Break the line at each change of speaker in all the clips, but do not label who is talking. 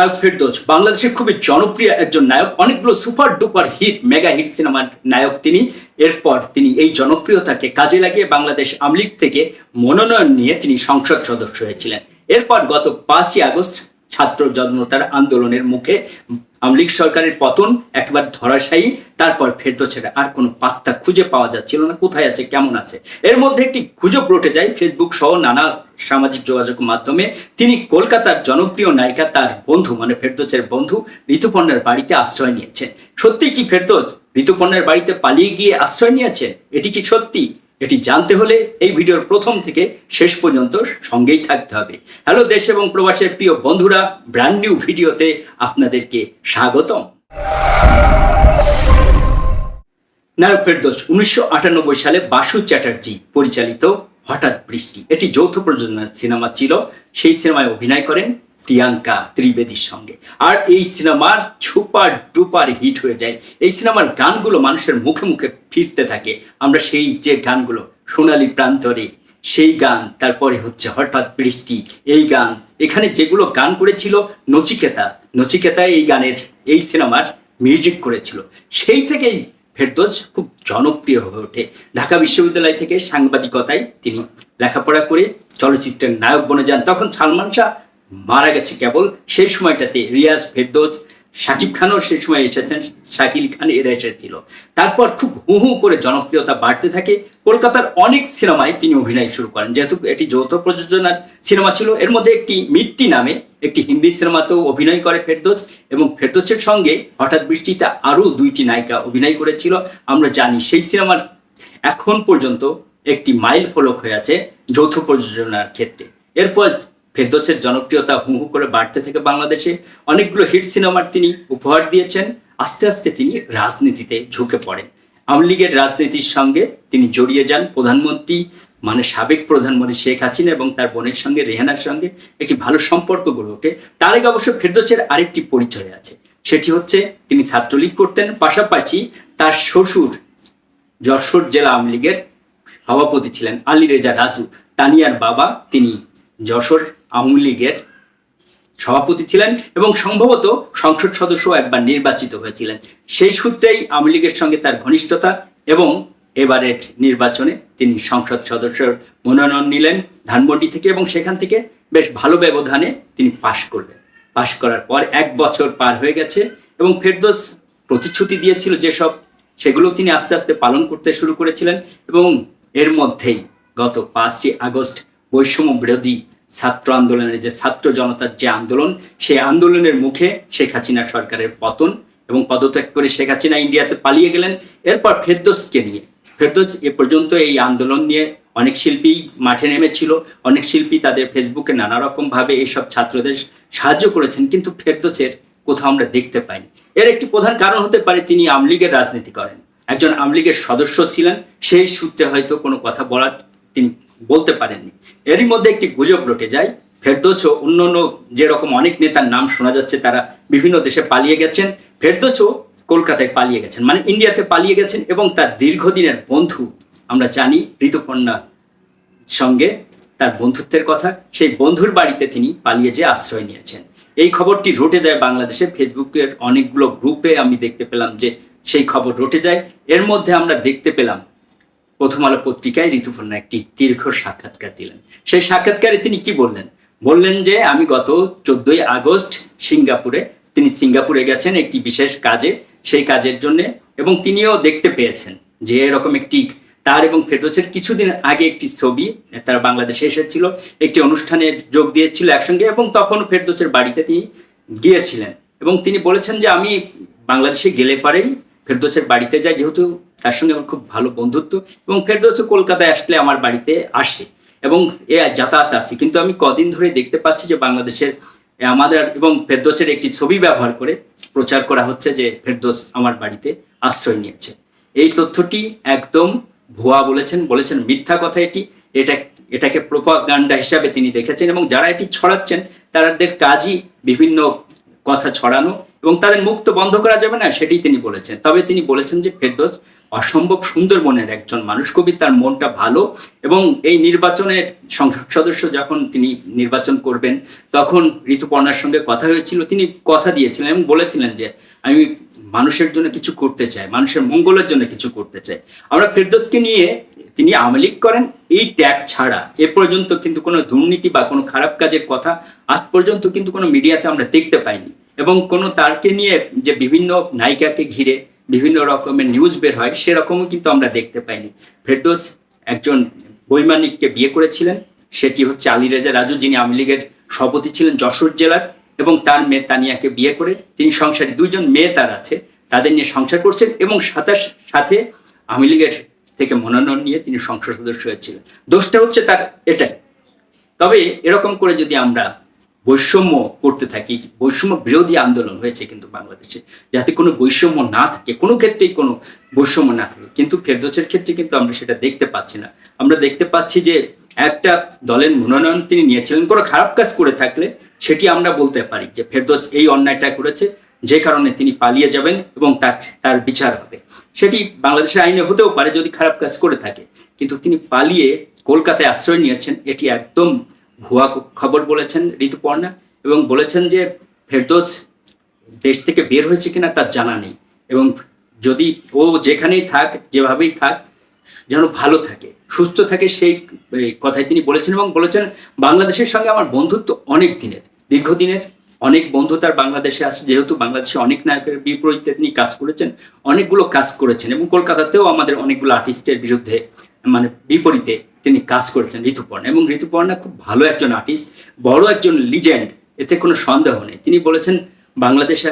নায়ক ফেরদৌস। বাংলাদেশের খুবই জনপ্রিয় একজন নায়ক। অনেকগুলো super duper hit, mega hit সিনেমার নায়ক তিনি। এরপর তিনি এই জনপ্রিয়তাকে কাজে লাগিয়ে বাংলাদেশ আমলিগ থেকে মনোনয়ন নিয়ে তিনি সংসদ সদস্য হয়েছিলেন। এরপর গত পাঁচই আগস্ট ছাত্র জনতার আন্দোলনের মুখে আমলিগ সরকারের পতন, একবার ধরাশায়ী, তারপর ফেরদৌসের আর কোনো পাত্তা খুঁজে পাওয়া যাচ্ছিল না, কোথায় আছে, কেমন আছে। এর মধ্যে একটি গুজব রটে যায় ফেসবুক সহ নানা সামাজিক যোগাযোগ মাধ্যমে। তিনি কলকাতার জনপ্রিয় নায়িকা, তার বন্ধু মানে ফেরদৌসের বন্ধু ঋতুপর্ণার বাড়িতে আশ্রয় নিয়েছে সত্যি কি ফেরদোস ঋতুপর্ণার বাড়িতে পালিয়ে গিয়ে আশ্রয় নিয়েছে এটি কি সত্যি? এটি জানতে হলে এই ভিডিওর প্রথম থেকে শেষ পর্যন্ত সঙ্গেই থাকতে হবে। হ্যালো দেশ এবং প্রবাসের প্রিয় বন্ধুরা ব্র্যান্ড নিউ ভিডিওতে আপনাদেরকে স্বাগতম। নায়ক ফেরদোস, উনিশশো আটানব্বই সালে বাসু চ্যাটার্জি পরিচালিত হঠাৎ বৃষ্টি। এটি যৌথ প্রযোজনার সিনেমা ছিল। সেই সিনেমায় অভিনয় করেন প্রিয়াঙ্কা ত্রিবেদীর সঙ্গে। আর এই সিনেমার সুপার ডুপার হিট হয়ে যায়। এই সিনেমার গানগুলো মানুষের মুখে মুখে ফিরতে থাকে। আমরা সেই যে গানগুলো, সোনালী প্রান্তরে, সেই গান, তারপরে হচ্ছে হঠাৎ বৃষ্টি, এই গান, এখানে যেগুলো গান করেছিল নচিকেতা নচিকেতা এই গানের, এই সিনেমার মিউজিক করেছিল। সেই থেকেই ফেরদোস খুব জনপ্রিয় হয়ে ওঠে। ঢাকা বিশ্ববিদ্যালয় থেকে সাংবাদিকতায় তিনি লেখাপড়া করে চলচ্চিত্রের নায়ক বনে যান। তখন সালমান শাহ মারা গেছে কেবল সেই সময়টাতে রিয়াজ ফেরদোস শাকিব খানও সেই সময় এসেছেন, শাকিল খান এরা এসেছিল। তারপর খুব হু হু করে জনপ্রিয়তা বাড়তে থাকে। কলকাতার অনেক সিনেমায় তিনি অভিনয় শুরু করেন। যেহেতু এটি যৌথ প্রযোজনার সিনেমা ছিল, এর মধ্যে একটি মিট্টি নামে একটি হিন্দি সিনেমাতেও অভিনয় করে ফেরদোস এবং ফেরদোসের সঙ্গে হঠাৎ বৃষ্টিতে আরও দুইটি নায়িকা অভিনয় করেছিল। আমরা জানি সেই সিনেমার এখন পর্যন্ত একটি মাইল ফলক হয়ে আছে যৌথ প্রযোজনার ক্ষেত্রে। এরপর ফেরদোসের জনপ্রিয়তা হু হু করে বাড়তে থেকে বাংলাদেশে। অনেকগুলো হিট সিনেমার তিনি উপহার দিয়েছেন। আস্তে আস্তে তিনি রাজনীতিতে ঝুঁকে পড়েন। আওয়ামী লীগের রাজনীতির সঙ্গে তিনি জড়িয়ে যান প্রধানমন্ত্রী মানে সাবেক প্রধানমন্ত্রী শেখ হাসিনা এবং তার বোনের সঙ্গে, রেহানার সঙ্গে একটি ভালো সম্পর্ক গড়ে ওঠে। তার আগে অবশ্য ফেরদোসের আরেকটি পরিচয় আছে। সেটি হচ্ছে, তিনি ছাত্রলীগ করতেন। পাশাপাশি তার শ্বশুর যশোর জেলা আওয়ামী লীগের সভাপতি ছিলেন আলী রেজা রাজু। তানিয়ার বাবা তিনি যশোর আওয়ামী লীগের সভাপতি ছিলেন এবং সম্ভবত সংসদ সদস্য একবার নির্বাচিত হয়েছিলেন। সেই সূত্রেই আওয়ামী লীগের সঙ্গে তার ঘনিষ্ঠতা এবং এবারের নির্বাচনে তিনি সংসদ সদস্যর মনোনয়ন নিলেন ধানমন্ডি থেকে এবং সেখান থেকে বেশ ভালো ব্যবধানে তিনি পাশ করলেন। পাশ করার পর এক বছর পার হয়ে গেছে এবং ফেরদোস প্রতিশ্রুতি দিয়েছিল যেসব, সেগুলো তিনি আস্তে আস্তে পালন করতে শুরু করেছিলেন এবং এর মধ্যেই গত পাঁচই আগস্ট বৈষম্য বিরোধী ছাত্র আন্দোলনের যে ছাত্র জনতার যে আন্দোলন, সেই আন্দোলনের মুখে শেখ হাসিনা সরকারের পতন এবং পদত্যাগ করে শেখ হাসিনা ইন্ডিয়াতে পালিয়ে গেলেন। এরপর ফেরদোসকে নিয়ে, ফেরদোস এ পর্যন্ত এই আন্দোলন নিয়ে অনেক শিল্পী মাঠে নেমেছিল, অনেক শিল্পী তাদের ফেসবুকে নানা রকম ভাবে এইসব ছাত্রদের সাহায্য করেছেন, কিন্তু ফেরদোসের কোথাও আমরা দেখতে পাইনি। এর একটি প্রধান কারণ হতে পারে তিনি আমলিগের রাজনীতি করেন। একজন আমলিগের সদস্য ছিলেন, সেই সূত্রে হয়তো কোনো কথা বলার তিনি বলতে পারেননি। এরই মধ্যে একটি গুজব রটে যায়। ফেরদোসও অন্য অন্য যেরকম অনেক নেতার নাম শোনা যাচ্ছে, তারা বিভিন্ন দেশে পালিয়ে গেছেন। ফেরদোসও কলকাতায় পালিয়ে গেছেন মানে ইন্ডিয়াতে পালিয়ে গেছেন এবং তার দীর্ঘদিনের বন্ধু, আমরা জানি ঋতুপর্ণা সঙ্গে তার বন্ধুত্বের কথা, সেই বন্ধুর বাড়িতে তিনি পালিয়ে যেয়ে আশ্রয় নিয়েছেন। এই খবরটি রটে যায় বাংলাদেশে। ফেসবুকের অনেকগুলো গ্রুপে আমি দেখতে পেলাম যে সেই খবর রটে যায়। এর মধ্যে আমরা দেখতে পেলাম প্রথম আলো পত্রিকায় ঋতুপর্ণা একটি দীর্ঘ সাক্ষাৎকার দিলেন। সেই সাক্ষাৎকারে তিনি কি বললেন? বললেন যে, আমি গত চোদ্দই আগস্ট সিঙ্গাপুরে, তিনি সিঙ্গাপুরে গেছেন একটি বিশেষ কাজে, সেই কাজের জন্য, এবং তিনিও দেখতে পেয়েছেন যে এরকম একটি তার এবং ফেরদোসের কিছুদিন আগে একটি ছবি, তারা বাংলাদেশে এসেছিল, একটি অনুষ্ঠানে যোগ দিয়েছিল একসঙ্গে, এবং তখন ফেরদোসের বাড়িতে তিনি গিয়েছিলেন। এবং তিনি বলেছেন যে, আমি বাংলাদেশে গেলে পারেই ফেরদোসের বাড়িতে যাই, যেহেতু তার সঙ্গে আমার খুব ভালো বন্ধুত্ব এবং ফেরদৌসও কলকাতায় আসলে আমার বাড়িতে আসে এবং এ যাতায়াত আছে। কিন্তু আমি কদিন ধরে দেখতে পাচ্ছি যে বাংলাদেশের আমাদের এবং ফেরদৌসের একটি ছবি ব্যবহার করে প্রচার করা হচ্ছে যে ফেরদৌস আমার বাড়িতে আশ্রয় নিয়েছে। এই তথ্যটি একদম ভুয়া বলেছেন বলেছেন মিথ্যা কথা এটি। এটা, এটাকে প্রোপাগান্ডা হিসাবে তিনি দেখেছেন এবং যারা এটি ছড়াচ্ছেন তাদের কাজই বিভিন্ন কথা ছড়ানো এবং তাদের মুক্ত বন্ধ করা যাবে না, সেটি তিনি বলেছেন। তবে তিনি বলেছেন যে ফেরদৌস অসম্ভব সুন্দর মনের একজন মানুষ। কবি তার মনটা ভালো এবং এই নির্বাচনের সংসদ সদস্য যখন তিনি নির্বাচন করবেন, তখন ঋতুপর্ণার সঙ্গে কথা হয়েছিল, তিনি কথা দিয়েছিলেন এবং বলেছিলেন যে, আমি মানুষের জন্য কিছু করতে চাই, মানুষের মঙ্গলের জন্য কিছু করতে চাই। আমরা ফেরদোসকে নিয়ে তিনি আওয়ামী লীগ করেন, এই ট্যাগ ছাড়া। এ পর্যন্ত কিন্তু কোনো দুর্নীতি বা কোনো খারাপ কাজের কথা আজ পর্যন্ত কিন্তু কোনো মিডিয়াতে আমরা দেখতে পাইনি। এবং কোনো তারকে নিয়ে যে বিভিন্ন নায়িকাকে ঘিরে বিভিন্ন রকমের নিউজ বের হয়, সেরকমও কিন্তু আমরা দেখতে পাইনি। ফেরদোস একজন বৈমানিককে বিয়ে করেছিলেন, সেটি হচ্ছে আলী রেজা রাজু, যিনি আওয়ামী লীগের সভাপতি ছিলেন যশোর জেলার, এবং তার মেয়ে তানিয়াকে বিয়ে করে তিনি সংসারে। দুইজন মেয়ে তার আছে, তাদের নিয়ে সংসার করছেন, এবং সাথে সাথে আওয়ামী লীগের থেকে মনোনয়ন নিয়ে তিনি সংসদ সদস্য হয়েছিলেন। দোষটা হচ্ছে তার এটাই। তবে এরকম করে যদি আমরা বৈষম্য করতে থাকি, বৈষম্য বিরোধী আন্দোলন হয়েছে কিন্তু বাংলাদেশে। যাতে কোনো বৈষম্য না থাকে, কোনো ক্ষেত্রেই কোনো বৈষম্য না থাকে। কিন্তু ফেরদোসের ক্ষেত্রে কিন্তু আমরা সেটা দেখতে পাচ্ছি না। আমরা দেখতে পাচ্ছি যে একটা দলের মনোনয়ন তিনি নিয়েছিলেন, কোনো খারাপ কাজ করে থাকলে সেটি আমরা বলতে পারি যে ফেরদোস এই অন্যায়টা করেছে, যে কারণে তিনি পালিয়ে যাবেন এবং তার বিচার হবে। সেটি বাংলাদেশের আইনে হতেও পারে যদি খারাপ কাজ করে থাকে, কিন্তু তিনি পালিয়ে কলকাতায় আশ্রয় নিয়েছেন, এটি একদম ভুয়া খবর বলেছেন ঋতুপর্ণা এবং বলেছেন যে ফেরদোস দেশ থেকে বের হয়েছে কিনা তার জানা নেই এবং যদি ও যেখানেই থাক, যেভাবেই থাক, যেন ভালো থাকে, সুস্থ থাকে সেই কথাই তিনি বলেছেন এবং বলেছেন বাংলাদেশের সঙ্গে আমার বন্ধুত্ব অনেক দিনের, দীর্ঘদিনের, অনেক বন্ধু তার বাংলাদেশে আছে, যেহেতু বাংলাদেশে অনেক নায়কের বিপরীতে তিনি কাজ করেছেন, অনেকগুলো কাজ করেছেন এবং কলকাতাতেও আমাদের অনেকগুলো আর্টিস্টের বিরুদ্ধে মানে বিপরীতে তিনি কাজ করেছেন, ঋতুপর্ণা। এবং ঋতুপর্ণা খুব ভালো একজন আর্টিস্ট বড় একজন লিজেন্ড এতে কোনো সন্দেহ নেই। তিনি বলেছেন, বাংলাদেশে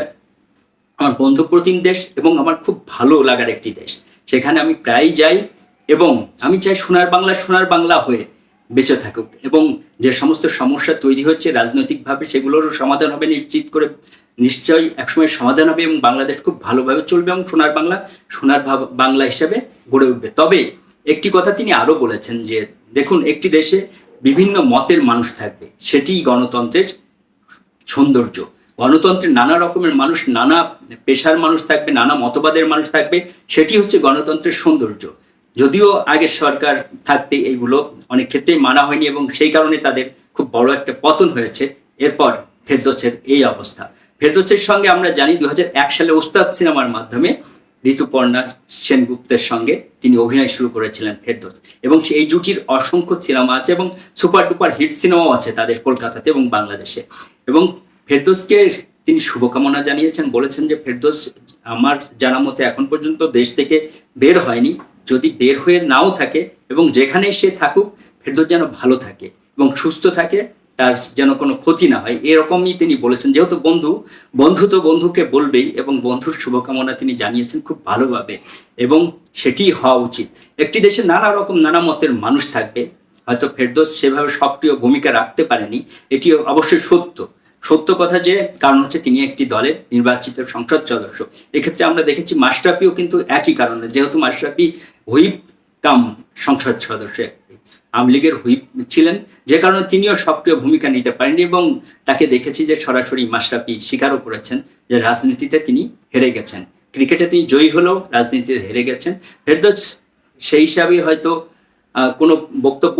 আমার বন্ধু প্রতিম দেশ এবং আমার খুব ভালো লাগার একটি দেশ। সেখানে আমি প্রায়ই যাই এবং আমি চাই সোনার বাংলা সোনার বাংলা হয়ে বেঁচে থাকুক। এবং যে সমস্ত সমস্যা তৈরি হচ্ছে রাজনৈতিকভাবে, সেগুলোরও সমাধান হবে নিশ্চিত করে, নিশ্চয়ই একসময় সমাধান হবে এবং বাংলাদেশ খুব ভালোভাবে চলবে এবং সোনার বাংলা সোনার বাংলা হিসাবে গড়ে উঠবে। তবে একটি কথা তিনি আরও বলেছেন যে, দেখুন, একটি দেশে বিভিন্ন মতের মানুষ থাকবে, সেটিই গণতন্ত্রের সৌন্দর্য। গণতন্ত্রের নানা রকমের মানুষ, নানা পেশার মানুষ থাকবে, নানা মতবাদের মানুষ থাকবে, সেটি হচ্ছে গণতন্ত্রের সৌন্দর্য। যদিও আগের সরকার থাকতে এইগুলো অনেক ক্ষেত্রেই মানা হয়নি এবং সেই কারণে তাদের খুব বড় একটা পতন হয়েছে। এরপর ফেরদোসের এই অবস্থা। ফেরদোসের সঙ্গে আমরা জানি দু হাজার এক সালে উস্তাদ সিনেমার মাধ্যমে ঋতুপর্ণা সেনগুপ্তের সঙ্গে তিনি অভিনয় শুরু করেছিলেন ফেরদোস। এবং এই জুটির অসংখ্য সিনেমা আছে এবং সুপার ডুপার হিট সিনেমাও আছে তাদের কলকাতাতে এবং বাংলাদেশে। এবং ফেরদোসকে তিনি শুভকামনা জানিয়েছেন, বলেছেন যে, ফেরদোস, আমার জানা মতে এখন পর্যন্ত দেশ থেকে বের হয়নি। যদি বের হয়ে নাও থাকে এবং যেখানেই সে থাকুক, ফেরদোস যেন ভালো থাকে এবং সুস্থ থাকে তার যেন কোনো ক্ষতি না হয়, এরকমই তিনি বলেছেন। যেহেতু বন্ধু বন্ধু তো বন্ধুকে বলবেই এবং বন্ধুর শুভকামনা তিনি জানিয়েছেন খুব ভালোভাবে এবং সেটি হওয়া উচিত। একটি দেশে নানা রকম নানা মতের মানুষ থাকবে, হয়তো ফেরদোস সেভাবে সক্রিয় ভূমিকা রাখতে পারেনি এটি অবশ্যই সত্য। সত্য কথা যে, কারণ হচ্ছে তিনি একটি দলের নির্বাচিত সংসদ সদস্য। এক্ষেত্রে আমরা দেখেছি মাশরাফিও কিন্তু একই কারণে, যেহেতু মাশরাফি হুইপ কাম সংসদ সদস্য আওয়ামী লীগের হুইপ ছিলেন, যে কারণে তিনিও সক্রিয় ভূমিকা নিতে পারেননি এবং তাকে দেখেছি যে সরাসরি মাশরাফি স্বীকারও করেছেন, যে রাজনীতিতে তিনি হেরে গেছেন। ক্রিকেটে তিনি জয়ী হলেও রাজনীতিতে হেরে গেছেন। ফেরদোস, সেই হিসাবে হয়তো কোনো বক্তব্য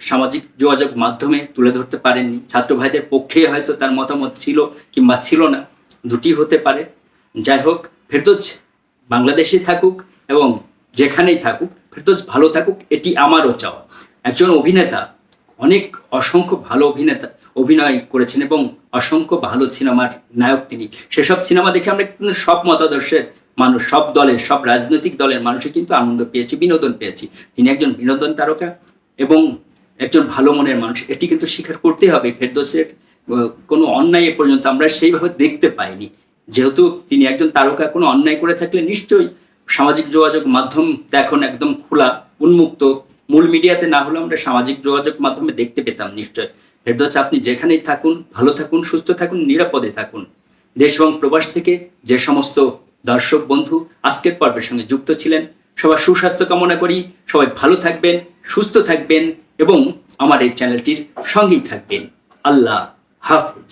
সামাজিক যোগাযোগ মাধ্যমে তুলে ধরতে পারেননি। ছাত্র ভাইদের পক্ষে হয়তো তার মতামত ছিল কিংবা ছিল না, দুটি হতে পারে। যাই হোক, ফেরদোস বাংলাদেশে থাকুক এবং যেখানেই থাকুক, ফেরদোস ভালো থাকুক, এটি আমারও চাওয়া। একজন অভিনেতা, অনেক অসংখ্য ভালো অভিনেতা, অভিনয় করেছেন এবং অসংখ্য ভালো সিনেমার নায়ক তিনি। সেসব সিনেমা দেখে আমরা কিন্তু সব মতাদর্শের মানুষ, সব দলের, সব রাজনৈতিক দলের মানুষই কিন্তু আনন্দ পেয়েছি, বিনোদন পেয়েছি। তিনি একজন বিনোদন তারকা এবং একজন ভালো মনের মানুষ। এটি কিন্তু স্বীকার করতে হবে, ফেরদোসের কোনো অন্যায় এ পর্যন্ত আমরা সেইভাবে দেখতে পাইনি। যেহেতু তিনি একজন তারকা, কোনো অন্যায় করে থাকলে নিশ্চয়ই সামাজিক যোগাযোগ মাধ্যম এখন একদম খোলা, উন্মুক্ত মূল মিডিয়াতে না হলেও আমরা সামাজিক যোগাযোগ মাধ্যমে দেখতে পেতাম নিশ্চয়। ফেরদোস, আপনি যেখানেই থাকুন, ভালো থাকুন, সুস্থ থাকুন, নিরাপদে থাকুন। দেশ এবং প্রবাস থেকে যে সমস্ত দর্শক, বন্ধু আজকের পর্বের সঙ্গে যুক্ত ছিলেন, সবার সুস্বাস্থ্য কামনা করি, সবাই ভালো থাকবেন, সুস্থ থাকবেন এবং আমার এই চ্যানেলটির সঙ্গেই থাকবেন। আল্লাহ হাফিজ।